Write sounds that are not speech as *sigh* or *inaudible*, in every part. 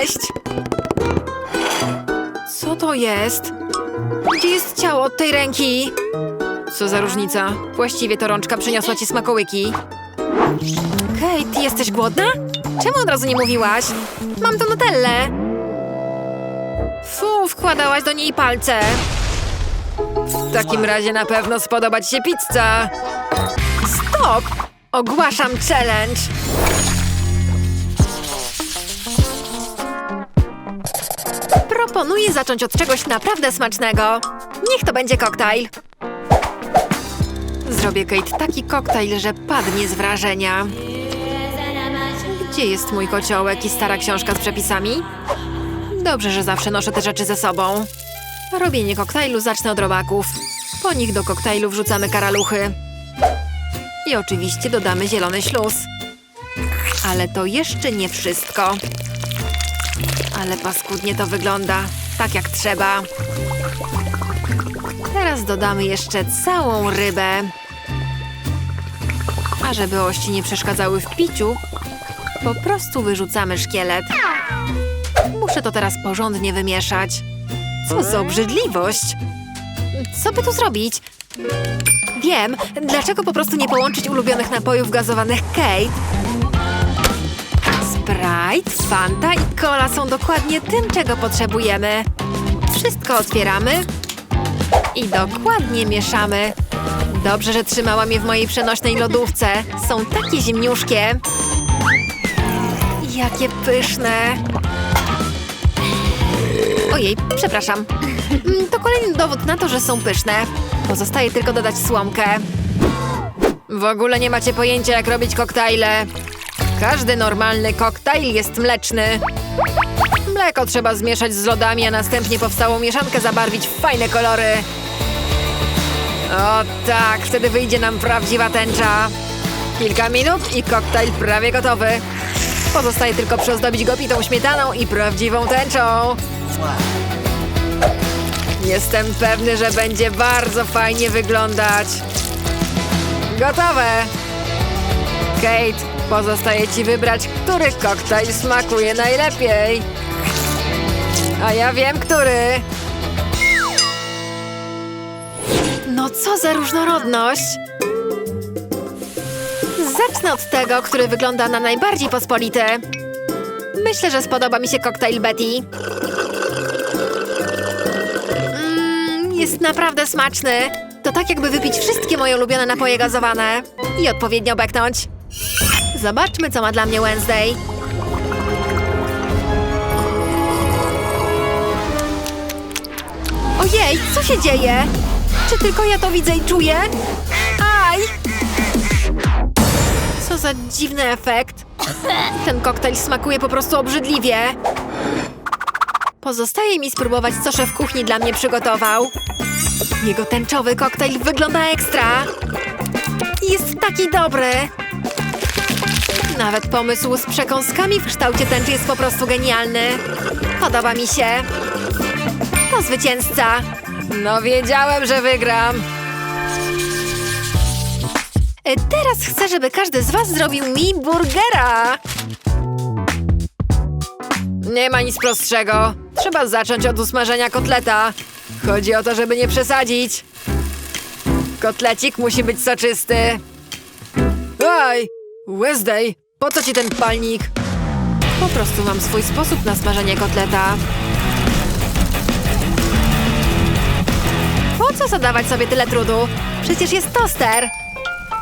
jeść! Co to jest? Gdzie jest ciało od tej ręki? Co za różnica? Właściwie to rączka przyniosła ci smakołyki. Kate, jesteś głodna? Czemu od razu nie mówiłaś? Mam to nutellę. Fu, wkładałaś do niej palce. W takim razie na pewno spodoba ci się pizza. Stop! Ogłaszam challenge. Proponuję zacząć od czegoś naprawdę smacznego. Niech to będzie koktajl. Zrobię Kate taki koktajl, że padnie z wrażenia. Gdzie jest mój kociołek i stara książka z przepisami? Dobrze, że zawsze noszę te rzeczy ze sobą. Robienie koktajlu zacznę od robaków. Po nich do koktajlu wrzucamy karaluchy. I oczywiście dodamy zielony śluz. Ale to jeszcze nie wszystko. Ale paskudnie to wygląda. Tak jak trzeba. Teraz dodamy jeszcze całą rybę. A żeby ości nie przeszkadzały w piciu, po prostu wyrzucamy szkielet. Muszę to teraz porządnie wymieszać. Co za obrzydliwość! Co by tu zrobić? Wiem, dlaczego po prostu nie połączyć ulubionych napojów gazowanych Kate. Sprite, Fanta i Cola są dokładnie tym, czego potrzebujemy. Wszystko otwieramy i dokładnie mieszamy. Dobrze, że trzymałam je w mojej przenośnej lodówce. Są takie zimniuszkie. Jakie pyszne. Ojej, przepraszam. Mm, To kolejny dowód na to, że są pyszne. Pozostaje tylko dodać słomkę. W ogóle nie macie pojęcia, jak robić koktajle. Każdy normalny koktajl jest mleczny. Mleko trzeba zmieszać z lodami, a następnie powstałą mieszankę zabarwić w fajne kolory. O tak, wtedy wyjdzie nam prawdziwa tęcza. Kilka minut i koktajl prawie gotowy. Pozostaje tylko przyozdobić go pitą śmietaną i prawdziwą tęczą. Jestem pewny, że będzie bardzo fajnie wyglądać. Gotowe! Kate, pozostaje ci wybrać, który koktajl smakuje najlepiej. A ja wiem, który. No co za różnorodność! Zacznę od tego, który wygląda na najbardziej pospolity. Myślę, że spodoba mi się koktajl Betty. Mmm, jest naprawdę smaczny. To tak jakby wypić wszystkie moje ulubione napoje gazowane i odpowiednio beknąć. Zobaczmy, co ma dla mnie Wednesday. Ojej, co się dzieje? Czy tylko ja to widzę i czuję? Aj! Co za dziwny efekt. Ten koktajl smakuje po prostu obrzydliwie. Pozostaje mi spróbować, co szef kuchni dla mnie przygotował. Jego tęczowy koktajl wygląda ekstra. Jest taki dobry. Nawet pomysł z przekąskami w kształcie tęczy jest po prostu genialny. Podoba mi się. To zwycięzca. No wiedziałem, że wygram. E, Teraz chcę, żeby każdy z was zrobił mi burgera. Nie ma nic prostszego. Trzeba zacząć od usmażenia kotleta. Chodzi o to, żeby nie przesadzić. Kotlecik musi być soczysty. Ej, Wednesday, po co ci ten palnik? Po prostu mam swój sposób na smażenie kotleta. Po co zadawać sobie tyle trudu? Przecież jest toster.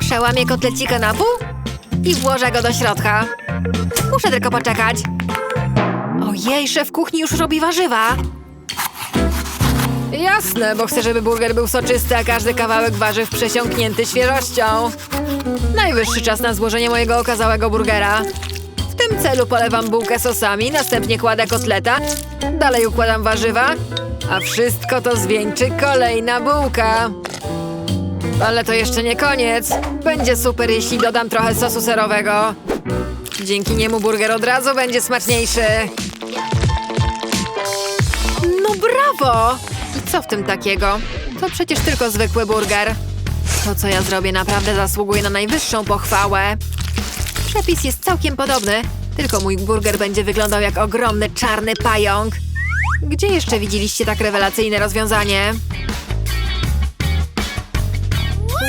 Przełamię kotlecika na pół i włożę go do środka. Muszę tylko poczekać. Ojej, szef kuchni już robi warzywa. Jasne, bo chcę, żeby burger był soczysty, a każdy kawałek warzyw przesiąknięty świeżością. Najwyższy czas na złożenie mojego okazałego burgera. W tym celu polewam bułkę sosami, następnie kładę kotleta, dalej układam warzywa, a wszystko to zwieńczy kolejna bułka. Ale to jeszcze nie koniec. Będzie super, jeśli dodam trochę sosu serowego. Dzięki niemu burger od razu będzie smaczniejszy. No brawo! I co w tym takiego? To przecież tylko zwykły burger. To, co ja zrobię, naprawdę zasługuje na najwyższą pochwałę. Przepis jest całkiem podobny, Tylko mój burger będzie wyglądał jak ogromny czarny pająk. Gdzie jeszcze widzieliście tak rewelacyjne rozwiązanie?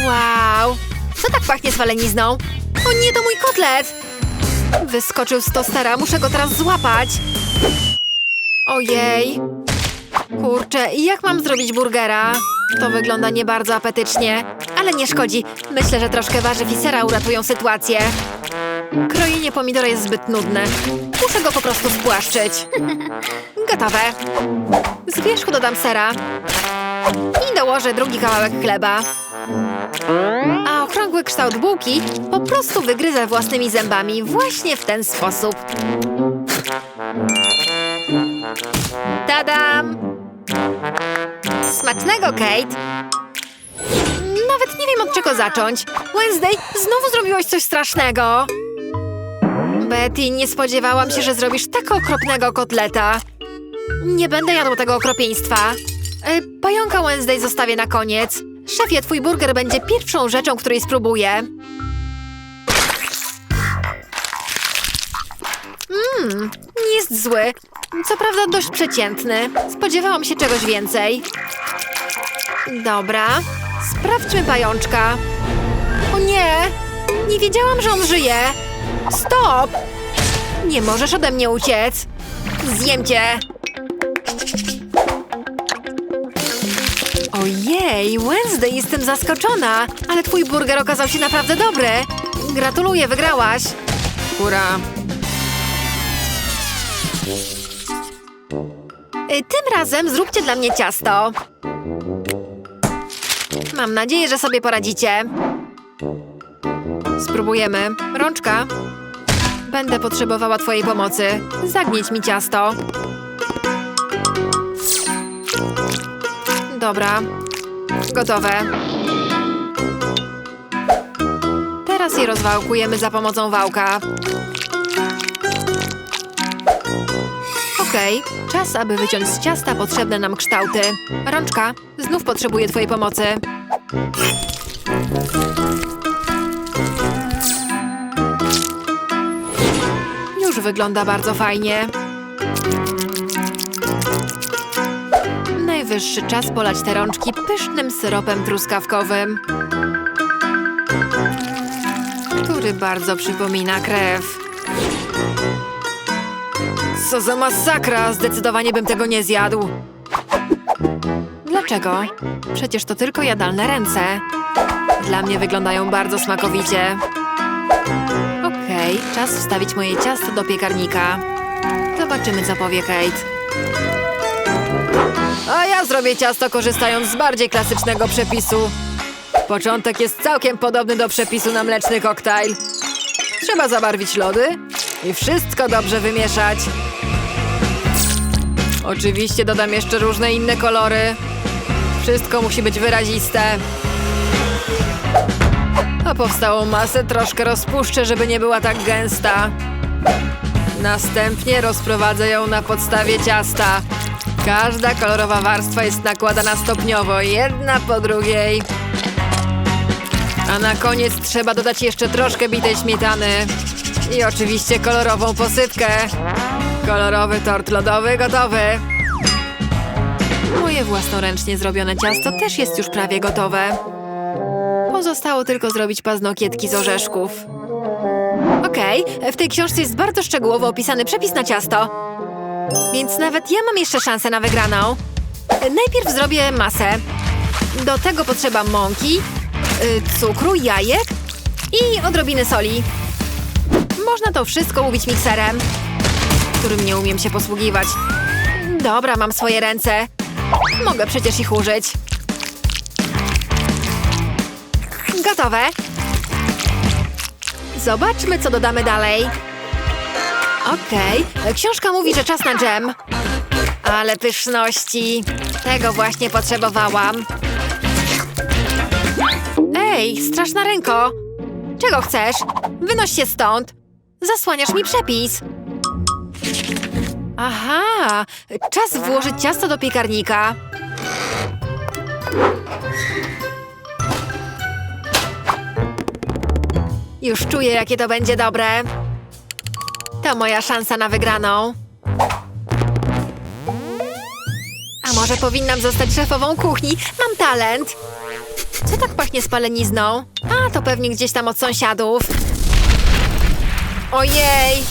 Wow! Co tak pachnie spalenizną? O nie, to mój kotlet! Wyskoczył z tostera, muszę go teraz złapać. Ojej. Kurczę, jak mam zrobić burgera? To wygląda nie bardzo apetycznie, ale nie szkodzi. Myślę, że troszkę warzyw i sera uratują sytuację. Krojenie pomidora jest zbyt nudne. Muszę go po prostu spłaszczyć. *laughs* Gotowe. Z wierzchu dodam sera. I dołożę drugi kawałek chleba. A okrągły kształt bułki po prostu wygryzę własnymi zębami właśnie w ten sposób. Tadam! Smacznego, Kate! Nawet nie wiem od czego zacząć. Wednesday, znowu zrobiłaś coś strasznego. Betty, nie spodziewałam się, że zrobisz tak okropnego kotleta. Nie będę jadł tego okropieństwa. E, Pająka Wednesday zostawię na koniec. Szefie, twój burger będzie pierwszą rzeczą, której spróbuję. Mmm, nie jest zły. Co prawda dość przeciętny. Spodziewałam się czegoś więcej. Dobra, sprawdźmy pajączka. O nie! Nie wiedziałam, że on żyje. Stop! Nie możesz ode mnie uciec. Zjem cię. Ojej, Wednesday, jestem zaskoczona. Ale twój burger okazał się naprawdę dobry. Gratuluję, wygrałaś. Hurra. Y, Tym razem zróbcie dla mnie ciasto. Mam nadzieję, że sobie poradzicie. Spróbujemy. Rączka. Będę potrzebowała twojej pomocy. Zagnieć mi ciasto. Dobra. Gotowe. Teraz je rozwałkujemy za pomocą wałka. Okej, czas, aby wyciąć z ciasta potrzebne nam kształty. Rączka, znów potrzebuję twojej pomocy. Już wygląda bardzo fajnie. Najwyższy czas polać te rączki pysznym syropem truskawkowym, który bardzo przypomina krew. Co za masakra! Zdecydowanie bym tego nie zjadł. Dlaczego? Przecież to tylko jadalne ręce. Dla mnie wyglądają bardzo smakowicie. Okej, czas wstawić moje ciasto do piekarnika. Zobaczymy, co powie Kate. A ja zrobię ciasto korzystając z bardziej klasycznego przepisu. Początek jest całkiem podobny do przepisu na mleczny koktajl. Trzeba zabarwić lody i wszystko dobrze wymieszać. Oczywiście dodam jeszcze różne inne kolory. Wszystko musi być wyraziste. A powstałą masę troszkę rozpuszczę, żeby nie była tak gęsta. Następnie rozprowadzę ją na podstawie ciasta. Każda kolorowa warstwa jest nakładana stopniowo, jedna po drugiej. A na koniec trzeba dodać jeszcze troszkę bitej śmietany. I oczywiście kolorową posypkę. Kolorowy tort lodowy gotowy. Moje własnoręcznie zrobione ciasto też jest już prawie gotowe. Pozostało tylko zrobić paznokietki z orzeszków. Okej, w tej książce jest bardzo szczegółowo opisany przepis na ciasto. Więc nawet ja mam jeszcze szansę na wygraną. Najpierw zrobię masę. Do tego potrzeba mąki, y, cukru, jajek i odrobiny soli. Można to wszystko ubić mikserem, którym nie umiem się posługiwać. Dobra, mam swoje ręce. Mogę przecież ich użyć. Gotowe. Zobaczmy, co dodamy dalej. Okej, książka mówi, że czas na dżem. Ale pyszności. Tego właśnie potrzebowałam. Ej, straszna ręko. Czego chcesz? Wynoś się stąd. Zasłaniasz mi przepis. Aha, czas włożyć ciasto do piekarnika. Już czuję, jakie to będzie dobre. To moja szansa na wygraną. A może powinnam zostać szefową kuchni? Mam talent. Co tak pachnie spalenizną? A, to pewnie gdzieś tam od sąsiadów. Ojej!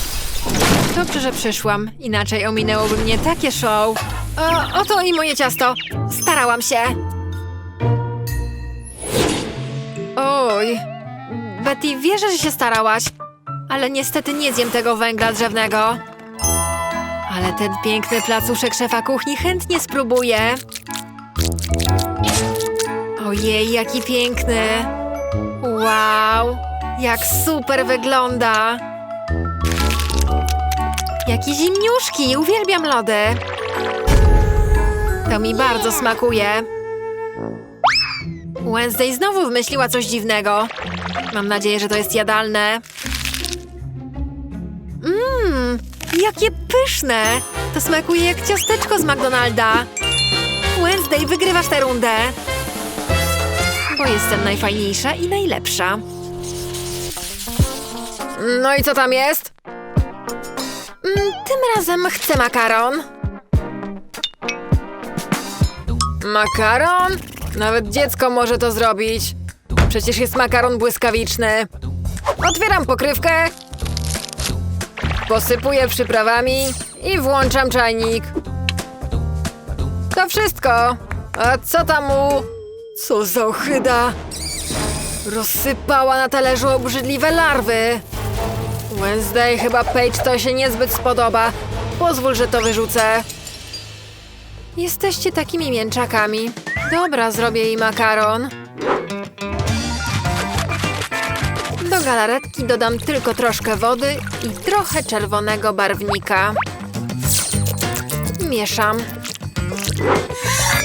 Dobrze, że przyszłam. Inaczej ominęłoby mnie takie show. O, oto i moje ciasto. Starałam się. Oj. Betty, wierzę, że się starałaś. Ale niestety nie zjem tego węgla drzewnego. Ale ten piękny placuszek szefa kuchni chętnie spróbuję. Ojej, jaki piękny. Wow, jak super wygląda. Jakie zimniuszki, uwielbiam lody. To mi bardzo smakuje. Wednesday znowu wymyśliła coś dziwnego. Mam nadzieję, że to jest jadalne. Mmm, jakie pyszne! To smakuje jak ciasteczko z McDonalda. Wednesday, wygrywasz tę rundę. Bo jestem najfajniejsza i najlepsza. No i co tam jest? Mm, Tym razem chcę makaron. Makaron? Nawet dziecko może to zrobić. Przecież jest makaron błyskawiczny. Otwieram pokrywkę. Posypuję przyprawami i włączam czajnik. To wszystko. A co tam u... Co za ochyda? Rozsypała na talerzu obrzydliwe larwy. Wednesday, chyba Paige to się niezbyt spodoba. Pozwól, że to wyrzucę. Jesteście takimi mięczakami. Dobra, zrobię jej makaron. Do galaretki dodam tylko troszkę wody i trochę czerwonego barwnika. Mieszam.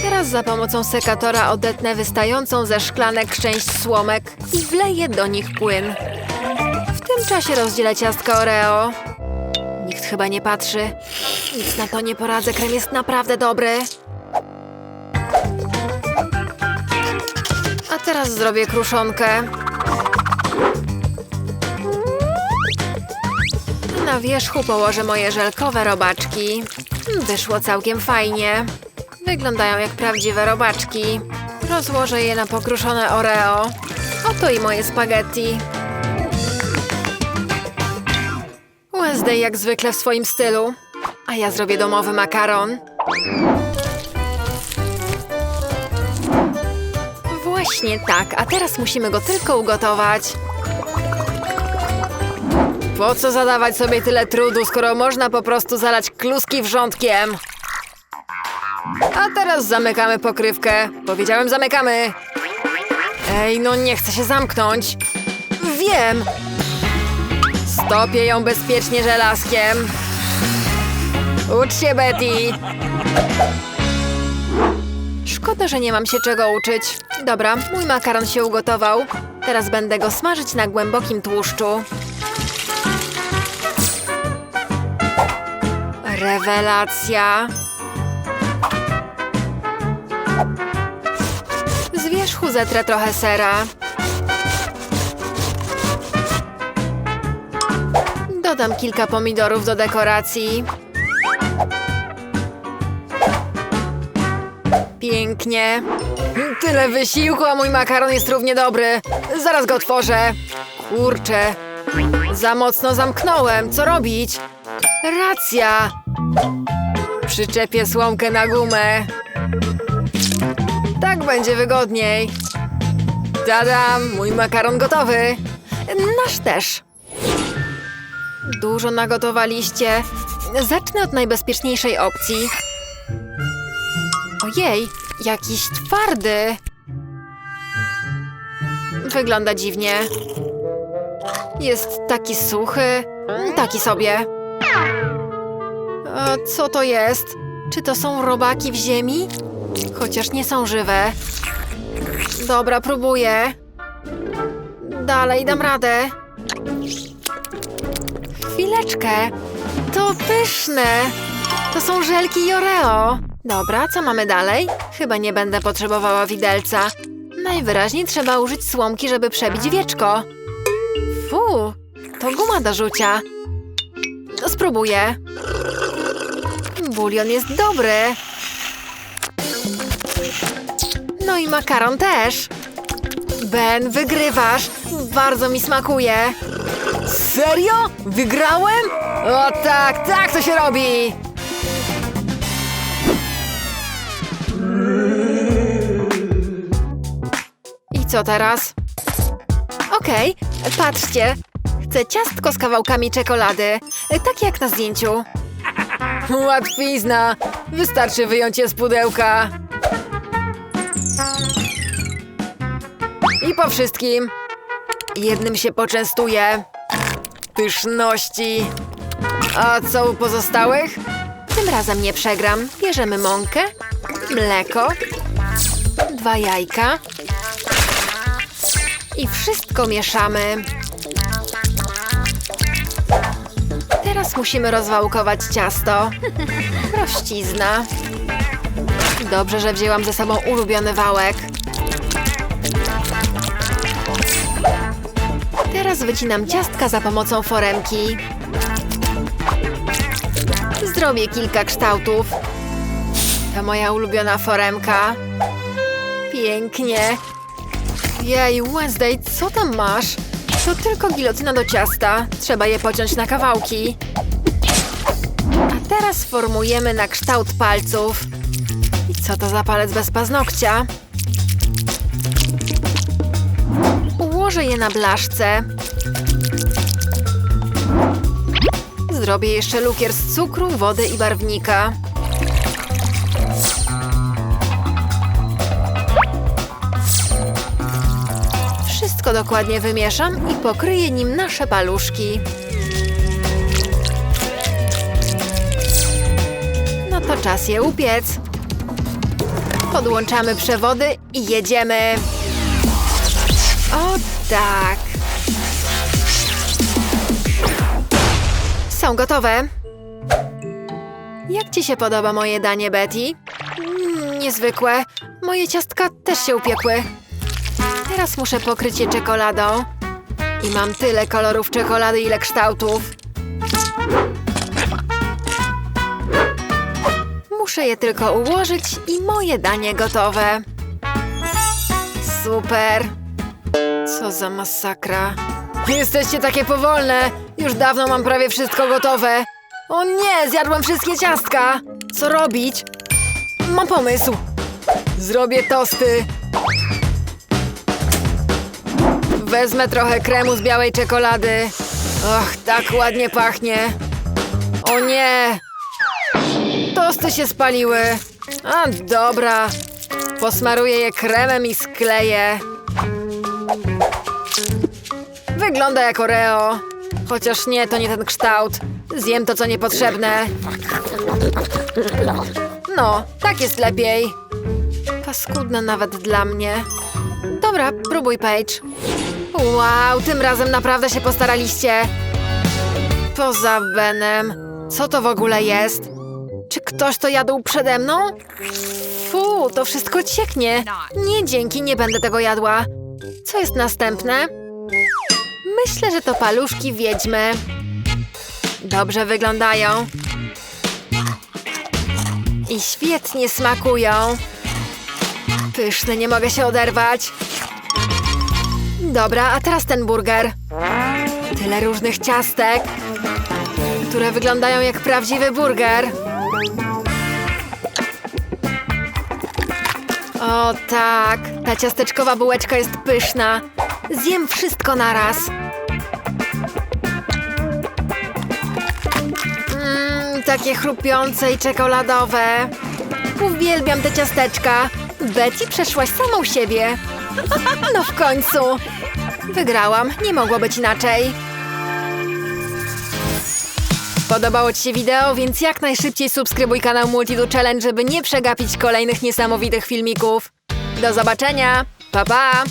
Teraz za pomocą sekatora odetnę wystającą ze szklanek część słomek i wleję do nich płyn. W tym czasie rozdzielę ciastka Oreo. Nikt chyba nie patrzy. Nic na to nie poradzę, krem jest naprawdę dobry. A teraz zrobię kruszonkę. Na wierzchu położę moje żelkowe robaczki. Wyszło całkiem fajnie. Wyglądają jak prawdziwe robaczki. Rozłożę je na pokruszone Oreo. Oto i moje spaghetti. Wednesday jak zwykle w swoim stylu. A ja zrobię domowy makaron. Właśnie tak, a teraz musimy go tylko ugotować. Po co zadawać sobie tyle trudu, skoro można po prostu zalać kluski wrzątkiem? A teraz zamykamy pokrywkę. Powiedziałem zamykamy. Ej, no nie chcę się zamknąć. Wiem. Stopię ją bezpiecznie żelazkiem. Ucz się, Betty. Szkoda, że nie mam się czego uczyć. Dobra, mój makaron się ugotował. Teraz będę go smażyć na głębokim tłuszczu. Rewelacja! Z wierzchu zetrę trochę sera. Dodam kilka pomidorów do dekoracji. Pięknie. Tyle wysiłku, a mój makaron jest równie dobry. Zaraz go otworzę. Kurczę. Za mocno zamknąłem. Co robić? Racja. Przyczepię słomkę na gumę. Tak będzie wygodniej. Tadam, mój makaron gotowy. Nasz też. Dużo nagotowaliście. Zacznę od najbezpieczniejszej opcji. Ojej, jakiś twardy. Wygląda dziwnie. Jest taki suchy, taki sobie. A co to jest? Czy to są robaki w ziemi? Chociaż nie są żywe. Dobra, próbuję. Dalej dam radę. Chwileczkę. To pyszne. To są żelki i Oreo. Dobra, co mamy dalej? Chyba nie będę potrzebowała widelca. Najwyraźniej trzeba użyć słomki, żeby przebić wieczko. Fu, to guma do rzucia. spróbuję. Bulion jest dobry. No i makaron też. Ben, wygrywasz. Bardzo mi smakuje. Serio? Wygrałem? O tak, tak to się robi. I co teraz? Okej, patrzcie. Chcę ciastko z kawałkami czekolady, tak jak na zdjęciu. *laughs* Łatwizna. Wystarczy wyjąć je z pudełka. I po wszystkim. Jednym się poczęstuję. Pyszności. A co u pozostałych? Tym razem nie przegram. Bierzemy mąkę, mleko, dwa jajka i wszystko mieszamy. Teraz musimy rozwałkować ciasto. *laughs* Prościzna. Dobrze, że wzięłam ze sobą ulubiony wałek. Teraz wycinam ciastka za pomocą foremki. Zrobię kilka kształtów. To moja ulubiona foremka. Pięknie. Jej, Wednesday, co tam masz? To tylko gilotyna do ciasta. Trzeba je pociąć na kawałki. A teraz formujemy na kształt palców. I co to za palec bez paznokcia? Ułożę je na blaszce. Zrobię jeszcze lukier z cukru, wody i barwnika. Wszystko dokładnie wymieszam i pokryję nim nasze paluszki. No to czas je upiec. Podłączamy przewody i jedziemy. Tak. Są gotowe. Jak ci się podoba moje danie, Betty? Mm, niezwykłe. Moje ciastka też się upiekły. Teraz muszę pokryć je czekoladą. I mam tyle kolorów czekolady, ile kształtów. Muszę je tylko ułożyć i moje danie gotowe. Super. Co za masakra. Jesteście takie powolne. Już dawno mam prawie wszystko gotowe. O nie, zjadłem wszystkie ciastka. Co robić? Mam pomysł. Zrobię tosty. Wezmę trochę kremu z białej czekolady. Och, tak ładnie pachnie. O nie! Tosty się spaliły. A, dobra. Posmaruję je kremem i skleję. Wygląda jak Oreo. Chociaż nie, to nie ten kształt. Zjem to, co niepotrzebne. No, tak jest lepiej. Paskudne nawet dla mnie. Dobra, próbuj, Paige. Wow, tym razem naprawdę się postaraliście. Poza Benem. Co to w ogóle jest? Czy ktoś to jadł przede mną? Fu, to wszystko cieknie. Nie, dzięki, nie będę tego jadła. Co jest następne? Myślę, że to paluszki wiedźmy. Dobrze wyglądają. I świetnie smakują. Pyszne, nie mogę się oderwać. Dobra, a teraz ten burger. Tyle różnych ciastek, które wyglądają jak prawdziwy burger. O tak, ta ciasteczkowa bułeczka jest pyszna. Zjem wszystko naraz. Mmm, takie chrupiące i czekoladowe. Uwielbiam te ciasteczka. Betty przeszłaś samą siebie. *laughs* No w końcu. Wygrałam, nie mogło być inaczej. Podobało Ci się wideo, więc jak najszybciej subskrybuj kanał Multidu Challenge, żeby nie przegapić kolejnych niesamowitych filmików. Do zobaczenia, pa pa!